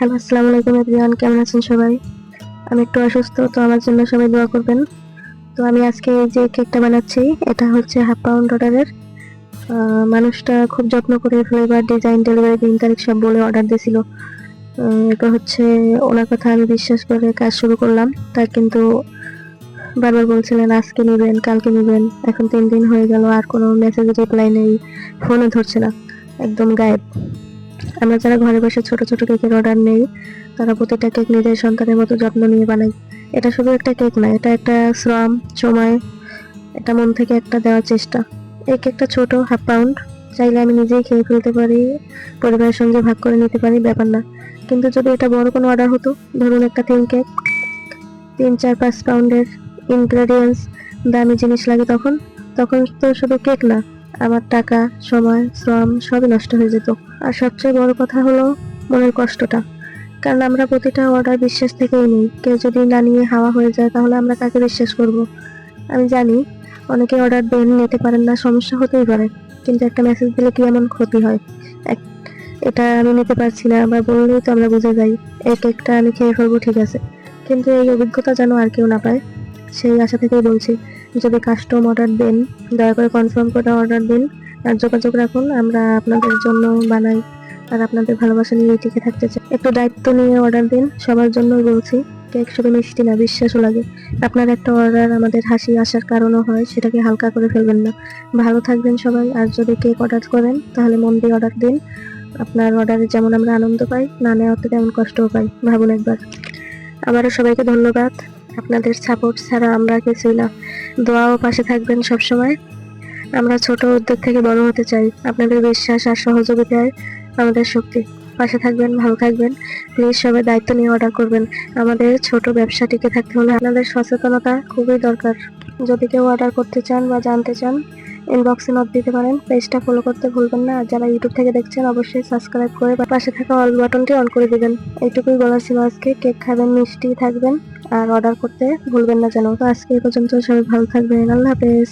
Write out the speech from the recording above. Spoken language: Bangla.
হ্যালো আসসালামু আলাইকুম এভরিওয়ান, কেমন আছেন সবাই? আমি একটু অসুস্থ, তো আমার জন্য সবাই দোয়া করবেন। তো আমি আজকে এই যে কেকটা বানাচ্ছি, এটা হচ্ছে হাফ পাউন্ড অর্ডারের মানুষটা খুব যত্ন করে ফ্লেভার ডিজাইন ডেলিভারি দিন তারিখ সব বলে অর্ডার দিয়েছিল। এরপর হচ্ছে ওনার কথা আমি বিশ্বাস করে কাজ শুরু করলাম। তা কিন্তু বারবার বলছিলেন, আজকে নেবেন, কালকে নেবেন। এখন তিন দিন হয়ে গেল, আর কোনো মেসেজ রিপ্লাই নেই। ফোনে ধরছে না। একদম গায়েব। আমরা যারা ঘরে বসে ছোট ছোট কেকের অর্ডার নেই, তারা প্রতিটা কেক নিজের সন্তানের মতো যত্ন নিয়ে বানাই। এটা শুধু একটা কেক না, এটা একটা শ্রম, সময়, এটা মন থেকে একটা দেওয়ার চেষ্টা। এই কেকটা ছোট হাফ পাউন্ড চাইলে আমি নিজেই খেয়ে ফেলতে পারি, পরিবারের সঙ্গে ভাগ করে নিতে পারি, ব্যাপার না। কিন্তু যদি এটা বড় কোনো অর্ডার হতো, ধরুন একটা থিম কেক, তিন, চার, পাঁচ পাউন্ডের ইনগ্রেডিয়েন্টস দামি জিনিস লাগে তখন তখন তো শুধু কেক না আমার টাকা, সময়, শ্রম সবই নষ্ট হয়ে যেত। আর সবচেয়ে বড় কথা হলো মনের কষ্টটা। কারণ আমরা প্রতিটা অর্ডার বিশ্বাস থেকেই নিই। কেউ যদি না নিয়ে হাওয়া হয়ে যায়, তাহলে আমরা কাকে বিশ্বাস করব? আমি জানি অনেকে অর্ডার দেন, নিতে পারেন না, সমস্যা হতেই পারে। কিন্তু একটা মেসেজ দিলে কি এমন ক্ষতি হয়? এক- এটা আমি নিতে পারছি না, আবার বললেই তো আমরা বুঝে যাই। এই কেকটা আমি খেয়ে ফেলব, ঠিক আছে। কিন্তু এই অভিজ্ঞতা যেন আর কেউ না পায়। সেই আশা থেকেই বলছি, যদি কাস্টম অর্ডার দেন, দয়া করে কনফার্ম করে অর্ডার দিন, আর যোগাযোগ রাখুন, আমরা আপনাদের জন্য বানাই, আর আপনাদের ভালোবাসা নিয়ে টিকে থাকতে চাই। একটু দায়িত্ব নিয়ে অর্ডার দিন, সবার জন্যই বলছি, কেক শুধু মিষ্টি না, বিশ্বাসও লাগে। আপনার একটা অর্ডার আমাদের হাসি আসার কারণও হয়, সেটাকে হালকা করে ফেলবেন না। ভালো থাকবেন সবাই, আর যদি কেক অর্ডার করেন, তাহলে মন দিয়ে অর্ডার দিন। আপনার অর্ডারে যেমন আমরা আনন্দ পাই, না নেওয়াতে তেমন কষ্টও পাই। ভাবুন একবার। আবারও সবাইকে ধন্যবাদ। আপনাদের সাপোর্ট ছাড়া আমরা কিছুই না। দোয়াও পাশে থাকবেন সবসময়। আমরা ছোট উদ্যোগ থেকে বড় হতে চাই। আপনাদের বিশ্বাস আর সহযোগিতায় আমাদের শক্তি। পাশে থাকবেন, ভালো থাকবেন। প্লিজ সবাই দায়িত্ব নিয়ে অর্ডার করবেন। আমাদের ছোট ব্যবসা টিকে থাকতে হলে আপনাদের সচেতনতা খুবই দরকার। যদি কেউ অর্ডার করতে চান বা জানতে চান ইনবক্সে নক দিতে পারেন। পেজটা ফলো করতে ভুলবেন না। আর যারা ইউটিউব থেকে দেখছেন, অবশ্যই সাবস্ক্রাইব করে পাশে থাকা অল বাটনটি অন করে দেবেন। এইটুকুই বলার ছিল আজকে। কেক খাবেন, মিষ্টি থাকবেন। আর অর্ডার করতে ভুলবেন না যেন। তো আজকে এই পর্যন্ত সবাই ভালো থাকবেন, আল্লাহ হাফেজ।